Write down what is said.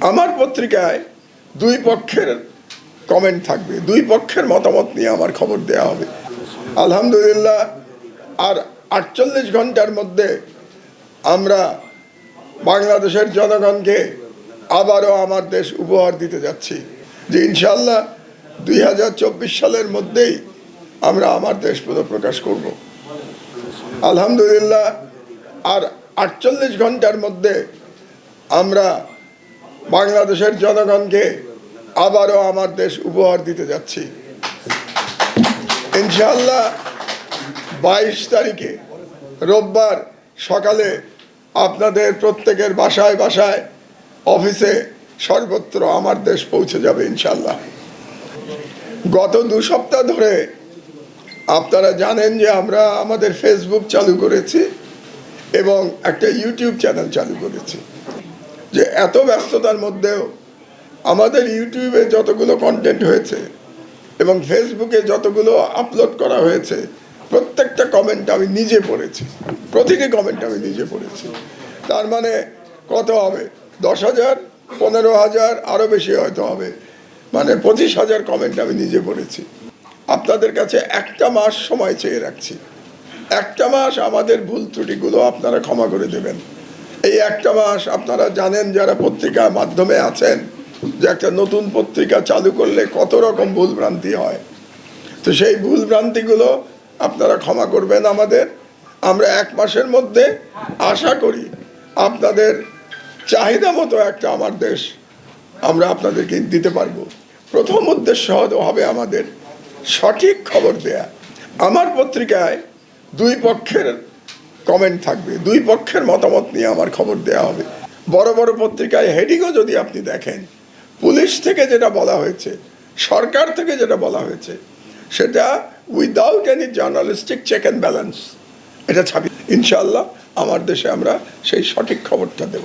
আমার পত্রিকায় দুই পক্ষের কমেন্ট থাকবে। দুই পক্ষের মতামত নিয়ে আমার খবর দেওয়া হবে। আলহামদুলিল্লাহ, আর আটচল্লিশ ঘণ্টার মধ্যে আমরা বাংলাদেশের জনগণকে আবারও আমার দেশ উপহার দিতে যাচ্ছি। যে ইনশাল্লাহ দুই হাজার চব্বিশ সালের মধ্যেই আমরা আমার দেশ পুনঃপ্রকাশ করব। আলহামদুলিল্লাহ, আর আটচল্লিশ ঘণ্টার মধ্যে আমরা বাংলাদেশের জনগণকে আবারও আমার দেশ উপহার দিতে যাচ্ছি। ইনশাল্লাহ বাইশ তারিখে রোববার সকালে আপনাদের প্রত্যেকের বাসায় বাসায় অফিসে সর্বত্র আমার দেশ পৌঁছে যাবে ইনশাল্লাহ গত দু সপ্তাহ ধরে আপনারা জানেন যে আমরা আমাদের ফেসবুক চালু করেছি এবং একটা ইউটিউব চ্যানেল চালু করেছি। যে এত ব্যস্ততার মধ্যেও আমাদের ইউটিউবে যতগুলো কন্টেন্ট হয়েছে এবং ফেসবুকে যতগুলো আপলোড করা হয়েছে, প্রত্যেকটা কমেন্ট আমি নিজে পড়েছি। প্রতিটি কমেন্ট আমি নিজে পড়েছি। তার মানে কত হবে? দশ হাজার, পনেরো হাজার আরও বেশি হয়তো হবে। মানে পঁচিশ হাজার কমেন্ট আমি নিজে পড়েছি। আপনাদের কাছে একটা মাস সময় চেয়ে রাখছি। একটা মাস আমাদের ভুল ত্রুটিগুলো আপনারা ক্ষমা করে দেবেন। এই একটা মাস আপনারা জানেন যারা পত্রিকা মাধ্যমে আছেন যে একটা নতুন পত্রিকা চালু করলে কত রকম ভুল ভ্রান্তি হয়। তো সেই ভুল ভ্রান্তিগুলো আপনারা ক্ষমা করবেন আমাদের। আমরা এক মাসের মধ্যে আশা করি আপনাদের চাহিদা মতো একটা আমার দেশ আমরা আপনাদেরকে দিতে পারব। প্রথম উদ্দেশ্য হবে আমাদের সঠিক খবর দেয়া। আমার পত্রিকায় দুই পক্ষের কমেন্ট থাকবে। দুই পক্ষের মতামত নিয়ে আমার খবর দেওয়া হবে। বড় বড় পত্রিকায় হেডিংও যদি আপনি দেখেন, পুলিশ থেকে যেটা বলা হয়েছে, সরকার থেকে যেটা বলা হয়েছে, সেটা without any journalistic check and balance এটা ছাপি ইনশাল্লাহ আমার দেশে আমরা সেই সঠিক খবরটা দেব।